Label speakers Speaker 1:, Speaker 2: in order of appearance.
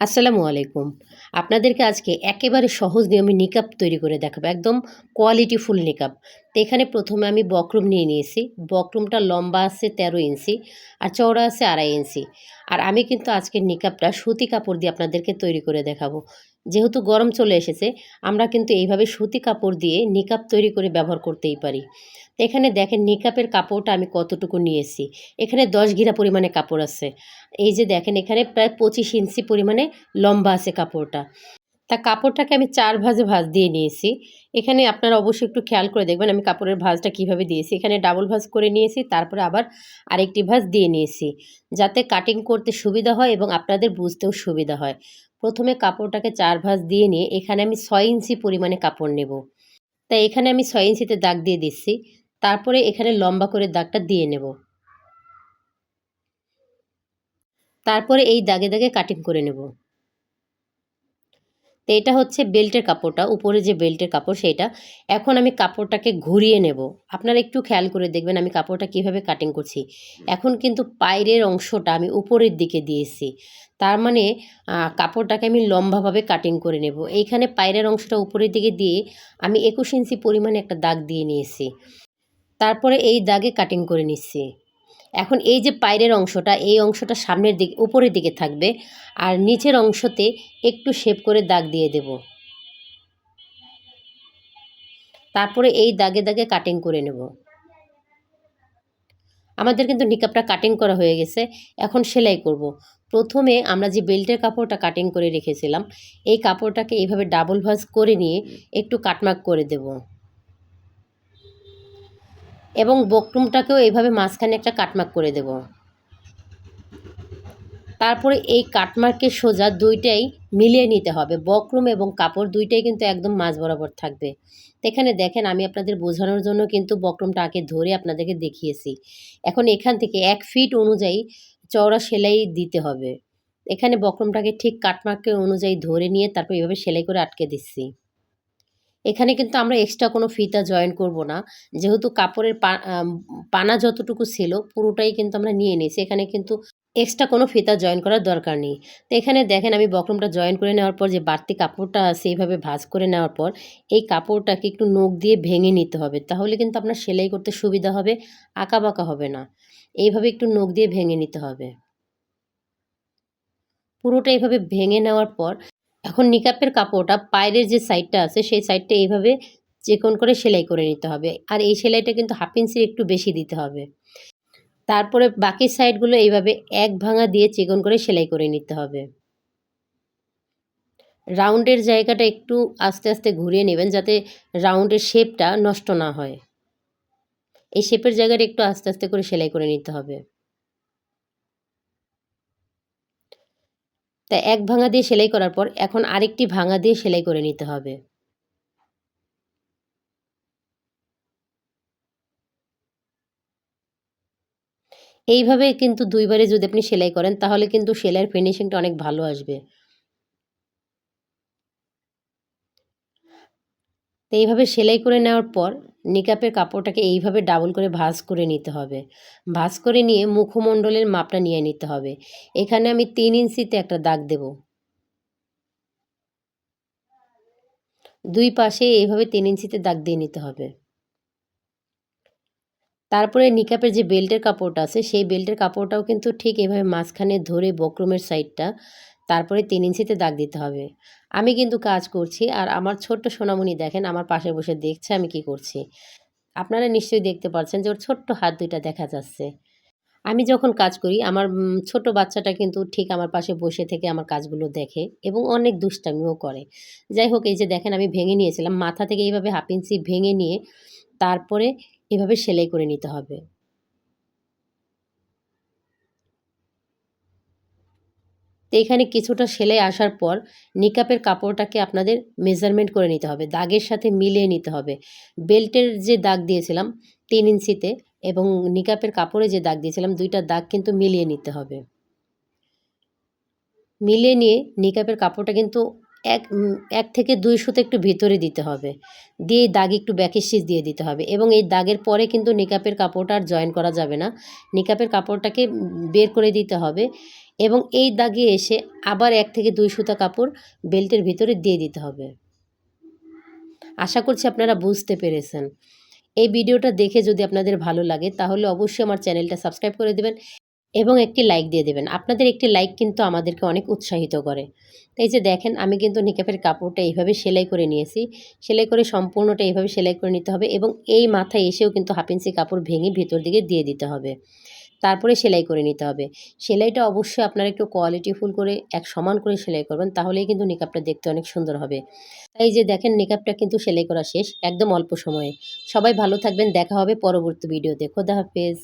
Speaker 1: আসসালামু আলাইকুম। আপনাদেরকে আজকে একেবারে সহজ নিয়মে নিকাপ তৈরি করে দেখাবো, একদম কোয়ালিটি ফুল নিকাব। তো এখানে প্রথমে আমি বক্রম নিয়ে নিয়েছি। বক্রমটা লম্বা আছে তেরো ইঞ্চি আর চওড়া আছে আড়াই ইঞ্চি। আর আমি কিন্তু আজকের নিকাপটা সুতি কাপড় দিয়ে আপনাদেরকে তৈরি করে দেখাবো। যেহেতু গরম চলে এসেছে, আমরা কিন্তু এইভাবে সুতি কাপড় দিয়ে নিকাপ তৈরি করে ব্যবহার করতেই পারি। তো এখানে দেখেন নিকাপের কাপড়টা আমি কতটুকু নিয়েছি এখানে দশ ঘিরা পরিমাণে কাপড় আছে। এই যে দেখেন এখানে প্রায় পঁচিশ ইঞ্চি পরিমাণে লম্বা আছে কাপড়টা। তা কাপড়টাকে আমি চার ভাজে ভাঁজ দিয়ে নিয়েছি। এখানে আপনারা অবশ্যই একটু খেয়াল করে দেখবেন আমি কাপড়ের ভাঁজটা কীভাবে দিয়েছি। এখানে ডাবল ভাঁজ করে নিয়েছি, তারপরে আবার আরেকটি ভাঁজ দিয়ে নিয়েছি, যাতে কাটিং করতে সুবিধা হয় এবং আপনাদের বুঝতেও সুবিধা হয়। প্রথমে কাপড়টাকে চার ভাঁজ দিয়ে নিয়ে এখানে আমি ছয় ইঞ্চি পরিমাণে কাপড় নেব। তাই এখানে আমি ছয় ইঞ্চিতে দাগ দিয়ে দিচ্ছি, তারপরে এখানে লম্বা করে দাগটা দিয়ে নেব। তারপরে এই দাগে দাগে কাটিং করে নেব। তো এটা হচ্ছে বেল্টের কাপড়টা, উপরে যে বেল্টের কাপড় সেটা এখন আমি কাপড়টাকে ঘুরিয়ে নেব। আপনারা একটু খেয়াল করে দেখবেন আমি কাপড়টা কীভাবে কাটিং করছি। এখন কিন্তু পায়ের অংশটা আমি উপরের দিকে দিয়েছি। তার মানে কাপড়টাকে আমি লম্বাভাবে কাটিং করে নেব। এইখানে পায়ের অংশটা উপরের দিকে দিয়ে আমি একুশ ইঞ্চি পরিমাণে একটা দাগ দিয়ে নিয়েছি। তারপরে এই দাগে কাটিং করে নিচ্ছি। এখন এই যে পায়ের অংশটা, এই অংশটা সামনের দিকে, উপরের দিকে থাকবে আর নিচের অংশতে একটু শেপ করে দাগ দিয়ে দেব। তারপরে এই দাগে দাগে কাটিং করে নেব। আমাদের কিন্তু নিকাপটা কাটিং করা হয়ে গেছে, এখন সেলাই করব। প্রথমে আমরা যে বেল্টের কাপড়টা কাটিং করে রেখেছিলাম, এই কাপড়টাকে এইভাবে ডাবল ভাঁজ করে নিয়ে একটু কাটমাক করে দেবো। এবং বকরুমটাকেও এইভাবে মাঝখানে একটা কাটমার্ক করে দেব। তারপরে এই কাটমার্কের সোজা দুইটাই মিলিয়ে নিতে হবে। বকরুম এবং কাপড় দুইটাই কিন্তু একদম মাঝ বরাবর থাকবে। এখানে দেখেন, আমি আপনাদের বোঝানোর জন্য কিন্তু বকরুমটা আগে ধরে আপনাদেরকে দেখিয়েছি। এখন এখান থেকে এক ফিট অনুযায়ী চওড়া সেলাই দিতে হবে। এখানে বকরুমটাকে ঠিক কাটমার্কের অনুযায়ী ধরে নিয়ে তারপর এভাবে সেলাই করে আটকে দিচ্ছি। এখানে কিন্তু আমরা এক্সট্রা কোনো ফিতা জয়েন করব না। যেহেতু কাপড়ের পানা যতটুকু ছিল পুরোটাই কিন্তু আমরা নিয়ে নিয়েছি। এখানে কিন্তু এক্সট্রা কোনো ফিতা জয়েন করার দরকার নেই। তো এখানে দেখেন আমি বকরমটা জয়েন করে নেওয়ার পর যে বাড়তি কাপড়টা আছে এইভাবে ভাজ করে নেওয়ার পর এই কাপড়টাকে একটু নখ দিয়ে ভেঙে নিতে হবে। তাহলে কিন্তু আপনার সেলাই করতে সুবিধা হবে আঁকা বাঁকা হবে না। এইভাবে একটু নখ দিয়ে ভেঙে নিতে হবে। পুরোটা এইভাবে ভেঙে নেওয়ার পর এখন নিকাপের কাপড়টা পায়ের যে সাইডটা আছে, সেই সাইডটা এইভাবে চেকন করে সেলাই করে নিতে হবে। আর এই সেলাইটা কিন্তু হাফ ইঞ্চির একটু বেশি দিতে হবে। তারপরে বাকি সাইডগুলো এইভাবে এক ভাঙা দিয়ে চেকন করে সেলাই করে নিতে হবে। রাউন্ডের জায়গাটা একটু আস্তে আস্তে ঘুরিয়ে নেবেন যাতে রাউন্ডের শেপটা নষ্ট না হয়। এই শেপের জায়গাটা একটু আস্তে আস্তে করে সেলাই করে নিতে হবে। তা এক ভাঙা দিয়ে সেলাই করার পর এখন আরেকটি ভাঙা দিয়ে সেলাই করে নিতে হবে। এইভাবে কিন্তু দুইবারে যদি আপনি সেলাই করেন তাহলে কিন্তু সেলাইয়ের ফিনিশিংটা অনেক ভালো আসবে। তো এইভাবে সেলাই করে নেওয়ার পর নিকাপের কাপড়টাকে এইভাবে ডাবল করে ভাঁজ করে নিতে হবে। ভাঁজ করে নিয়ে মুখমণ্ডলের মাপটা নিয়ে নিতে হবে। এখানে আমি তিন ইঞ্চিতে একটা দাগ দেব। দুই পাশে এইভাবে তিন ইঞ্চিতে দাগ দিয়ে নিতে হবে। তারপরে নিকাপের যে বেল্টের কাপড়টা আছে, সেই বেল্টের কাপড়টাও কিন্তু ঠিক এভাবে মাঝখানে ধরে বক্রমের সাইডটা তারপরে তিন ইঞ্চিতে দাগ দিতে হবে। আমি কিন্তু কাজ করছি আর আমার ছোট্ট সোনামণি দেখেন, আমার পাশে বসে দেখছে আমি কি করছি। আপনারা নিশ্চয়ই দেখতে পাচ্ছেন যে ওর ছোট্ট হাত দুইটা দেখা যাচ্ছে। আমি যখন কাজ করি, আমার ছোট বাচ্চাটা কিন্তু ঠিক আমার পাশে বসে থেকে আমার কাজগুলো দেখে এবং অনেক দুষ্টামিও করে। যাই হোক, এই যে দেখেন আমি ভেঙে নিয়েছিলাম, মাথা থেকে এইভাবে হাফ ইঞ্চি ভেঙে নিয়ে তারপরে এভাবে সেলাই করে নিতে হবে। তো এখানে কিছুটা সেলাই আসার পর নিকাপের কাপড়টাকে আপনাদের মেজারমেন্ট করে নিতে হবে, দাগের সাথে মিলিয়ে নিতে হবে। বেল্টের যে দাগ দিয়েছিলাম তিন ইঞ্চিতে এবং নিকাপের কাপড়ে যে দাগ দিয়েছিলাম, দুইটা দাগ কিন্তু মিলিয়ে নিতে হবে। মিলিয়ে নিয়ে নিকাপের কাপড়টা কিন্তু এক এক থেকে দুই সুতো একটু ভিতরে দিতে হবে। দিয়ে দাগ একটু ব্যাকের দিয়ে দিতে হবে এবং এই দাগের পরে কিন্তু নিকাপের কাপড়টা আর জয়েন করা যাবে না। নিকাপের কাপড়টাকে বের করে দিতে হবে এবং এই দাগে এসে আবার এক থেকে দুই সুতা কাপড় বেল্টের ভিতরে দিয়ে দিতে হবে। আশা করছি আপনারা বুঝতে পেরেছেন। এই ভিডিওটা দেখে যদি আপনাদের ভালো লাগে তাহলে অবশ্যই আমার চ্যানেলটা সাবস্ক্রাইব করে দেবেন। এবং একটি লাইক দিয়ে দেবেন। আপনাদের একটি লাইক কিন্তু আমাদেরকে অনেক উৎসাহিত করে। তাই যে দেখেন, আমি কিন্তু নিকাপের কাপড়টা এইভাবে সেলাই করে নিয়েছি। সেলাই করে সম্পূর্ণটা এইভাবে সেলাই করে নিতে হবে এবং এই মাথায় এসেও কিন্তু হাফ ইঞ্চি কাপড় ভেঙে ভিতর দিকে দিয়ে দিতে হবে। তারপরে সেলাই করে নিতে হবে। সেলাইটা অবশ্যই আপনারা একটু কোয়ালিটিফুল করে, এক সমান করে সেলাই করবেন, তাহলেই কিন্তু নিকাপটা দেখতে অনেক সুন্দর হবে। তাই যে দেখেন, নিকাপটা কিন্তু সেলাই করা শেষ, একদম অল্প সময়ে। সবাই ভালো থাকবেন, দেখা হবে পরবর্তী ভিডিওতে খোদা হাফেজ।